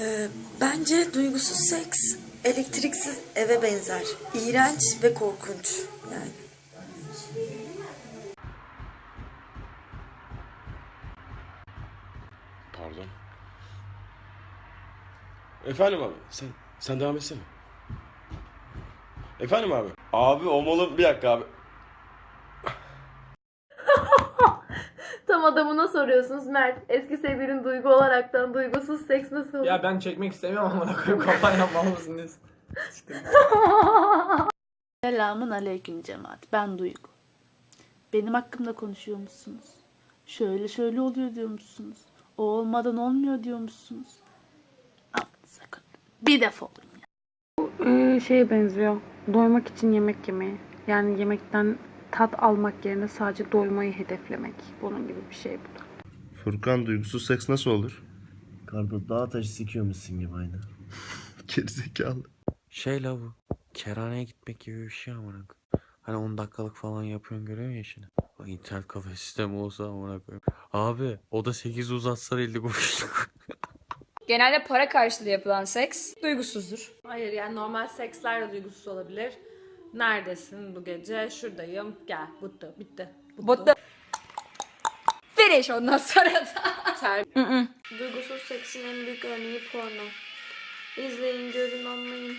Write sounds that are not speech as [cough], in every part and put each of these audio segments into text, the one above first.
Ee, bence duygusuz seks elektriksiz eve benzer. İğrenç ve korkunç yani. Pardon. Efendim abi. Sen sen devam etsene. Efendim abi. Abi olmalı bir dakika abi. Tam adamına soruyorsunuz Mert. Eski sevgilin duygu olaraktan duygusuz seks nasıl olur? Ya ben çekmek istemiyorum ama koyup kapan yapmam mısın diyorsun. [laughs] Selamun aleyküm cemaat. Ben Duygu. Benim hakkımda konuşuyor musunuz? Şöyle şöyle oluyor diyor musunuz? O olmadan olmuyor diyor musunuz? Aman sakın. Bir defa olun ya. Ee, şeye benziyor. Doymak için yemek yemeyi. Yani yemekten tat almak yerine sadece doymayı hedeflemek. Bunun gibi bir şey bu da. Furkan duygusuz seks nasıl olur? Karda dağ taşı sikiyormuşsun gibi aynı. [laughs] Gerizekalı. Şey la bu. Kerhaneye gitmek gibi bir şey amına. Hani 10 dakikalık falan yapıyorsun görüyor musun işini? İnternet kafe sistemi olsa amına koyayım. Abi o da 8 uzatsa 50 kuruşluk. [laughs] Genelde para karşılığı yapılan seks duygusuzdur. Hayır yani normal seksler de duygusuz olabilir. Neredesin bu gece? Şuradayım. Gel. Bitti. Bitti. Botla Finish ondan sonra da. Duygusuz seksin en büyük örneği porno. İzleyin, görün, anlayın.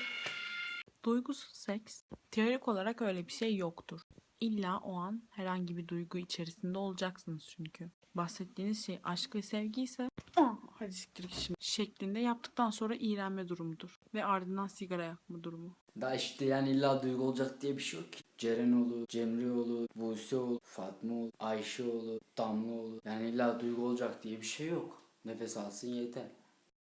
Duygusuz seks, teorik olarak öyle bir şey yoktur. İlla o an herhangi bir duygu içerisinde olacaksınız çünkü. Bahsettiğiniz şey aşk ve sevgi ise "Ah, hadi siktir git şimdi şeklinde yaptıktan sonra iğrenme durumudur. Ve ardından sigara yakma durumu. Da işte yani illa duygu olacak diye bir şey yok ki. Cerenoğlu, Cemreoğlu, Buseoğlu, Fatmaoğlu, Ayşeoğlu, Damlaoğlu. Yani illa duygu olacak diye bir şey yok. Nefes alsın yeter.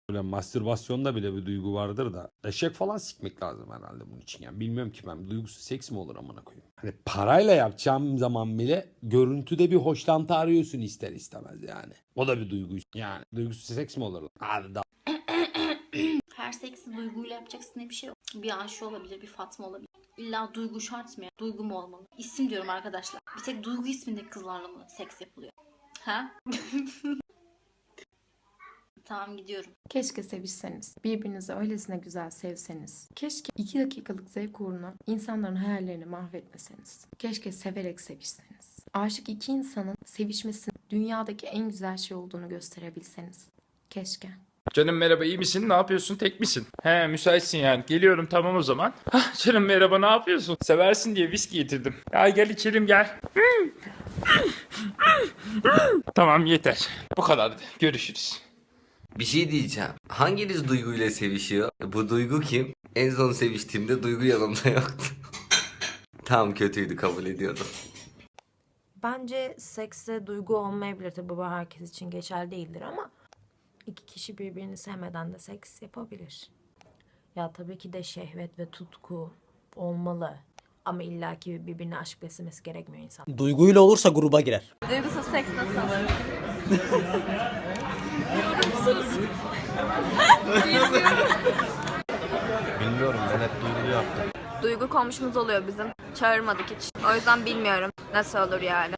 Böyle mastürbasyonda bile bir duygu vardır da eşek falan sikmek lazım herhalde bunun için yani bilmiyorum ki ben duygusuz seks mi olur amına koyayım. Hani parayla yapacağım zaman bile görüntüde bir hoşlantı arıyorsun ister istemez yani. O da bir duygu yani duygusuz seks mi olur? lan? Hadi da [clears throat] Her seksi duyguyla yapacaksın diye bir şey yok. Bir Ayşe olabilir, bir Fatma olabilir. İlla duygu şart mı ya? Duygu mu olmalı? İsim diyorum arkadaşlar. Bir tek duygu ismindeki kızlarla mı seks yapılıyor? Ha? [laughs] tamam gidiyorum. Keşke sevişseniz. Birbirinizi öylesine güzel sevseniz. Keşke iki dakikalık zevk uğruna insanların hayallerini mahvetmeseniz. Keşke severek sevişseniz. Aşık iki insanın sevişmesinin dünyadaki en güzel şey olduğunu gösterebilseniz. Keşke. Canım merhaba iyi misin? Ne yapıyorsun? Tek misin? He müsaitsin yani. Geliyorum tamam o zaman. Hah canım merhaba ne yapıyorsun? Seversin diye viski getirdim. Ya gel içelim gel. tamam yeter. Bu kadardı. Görüşürüz. Bir şey diyeceğim. Hanginiz duyguyla sevişiyor? Bu duygu kim? En son seviştiğimde duygu yanımda yoktu. [laughs] Tam kötüydü kabul ediyorum. Bence sekste duygu olmayabilir. Tabii bu herkes için geçerli değildir ama iki kişi birbirini sevmeden de seks yapabilir. Ya tabii ki de şehvet ve tutku olmalı. Ama illaki birbirine aşk beslemesi gerekmiyor insan. Duyguyla olursa gruba girer. Duygusuz seks nasıl olur? Bilmiyorum ben hep duygulu yaptım. Duygu komşumuz oluyor bizim. Çağırmadık hiç. O yüzden bilmiyorum nasıl olur yani.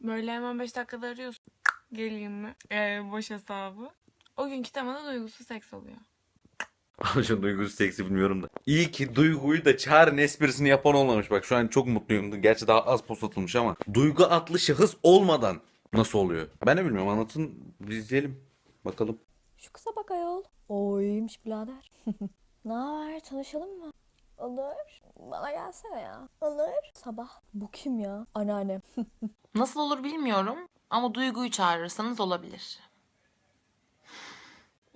Böyle hemen 5 dakikada arıyorsun. Geleyim mi? Ee, boş hesabı. O günkü temada duygusuz seks oluyor. Abi şu duygusuz seksi bilmiyorum da. İyi ki duyguyu da çağrın esprisini yapan olmamış. Bak şu an çok mutluyum. Gerçi daha az post atılmış ama. Duygu adlı şahıs olmadan nasıl oluyor? Ben de bilmiyorum anlatın biz izleyelim. Bakalım. Şu kısa bak ayol. O iyiymiş birader. [laughs] ne haber tanışalım mı? Olur. Bana gelsene ya. Olur. Sabah. Bu kim ya? Anneannem. [laughs] Nasıl olur bilmiyorum ama duyguyu çağırırsanız olabilir.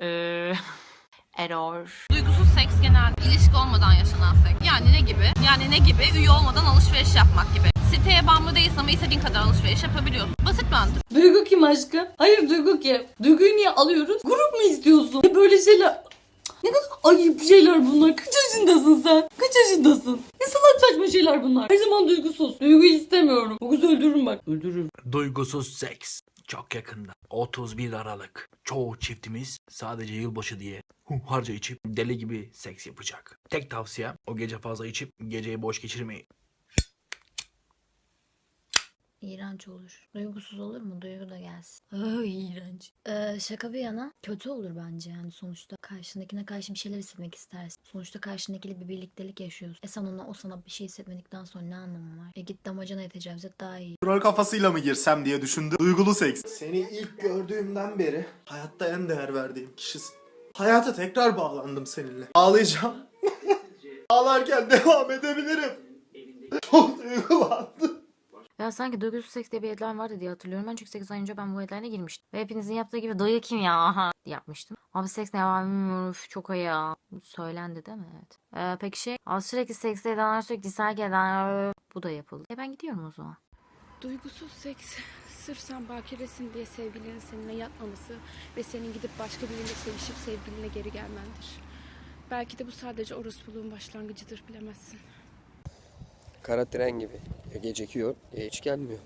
Eee... [laughs] Error. Duygusuz seks genelde ilişki olmadan yaşanan seks. Yani ne gibi? Yani ne gibi? Üye olmadan alışveriş yapmak gibi. Siteye bağımlı değilsin ama istediğin kadar alışveriş yapabiliyorsun. Basit mantık. Duygu kim aşkım? Hayır Duygu kim? Duyguyu niye alıyoruz? Grup mu istiyorsun? Böyle şeyler... Ne kadar ayıp şeyler bunlar. Kaç yaşındasın sen? Kaç yaşındasın? Ne salak saçma şeyler bunlar. Her zaman duygusuz. Duyguyu istemiyorum. Bu kız öldürürüm bak. Öldürürüm. Duygusuz seks. Çok yakında. 31 Aralık. Çoğu çiftimiz sadece yılbaşı diye harca içip deli gibi seks yapacak. Tek tavsiyem o gece fazla içip geceyi boş geçirmeyin. İğrenç olur. Duygusuz olur mu? Duygu da gelsin. Ay iğrenç. Ee, şaka bir yana kötü olur bence yani sonuçta karşındakine karşı bir şeyler hissetmek istersin. Sonuçta karşındakiyle bir birliktelik yaşıyorsun. E sen ona o sana bir şey hissetmedikten sonra ne anlamı var? E git damacana tecavüz et daha iyi. Rol kafasıyla mı girsem diye düşündüm. Duygulu seks. Seni ilk gördüğümden beri hayatta en değer verdiğim kişisin. Hayata tekrar bağlandım seninle. Ağlayacağım. [laughs] Ağlarken devam edebilirim. Çok duygulandım. Ya sanki duygusuz seks diye bir headline vardı diye hatırlıyorum. Ben çünkü 8 ay önce ben bu headline'e girmiştim. Ve hepinizin yaptığı gibi dayı kim ya yapmıştım. Abi seks ne bilmiyorum üf, çok ay ya. Söylendi değil mi? Evet. Ee, peki şey az sürekli seks edenler sürekli dislike edenler bu da yapıldı. E ben gidiyorum o zaman. Duygusuz seks sırf sen bakiresin diye sevgilinin seninle yatmaması ve senin gidip başka biriyle sevişip sevgiline geri gelmendir. Belki de bu sadece orospuluğun başlangıcıdır bilemezsin. Kara tren gibi. Ya gecikiyor ya hiç gelmiyor.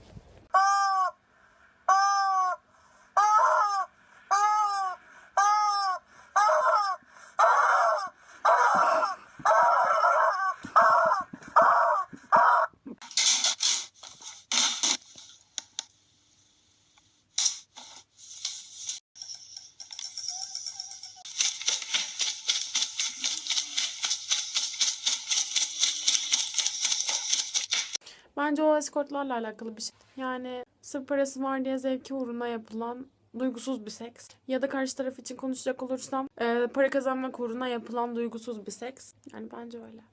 Bence o eskortlarla alakalı bir şey. Yani sırf parası var diye zevki uğruna yapılan duygusuz bir seks. Ya da karşı taraf için konuşacak olursam e, para kazanmak uğruna yapılan duygusuz bir seks. Yani bence öyle.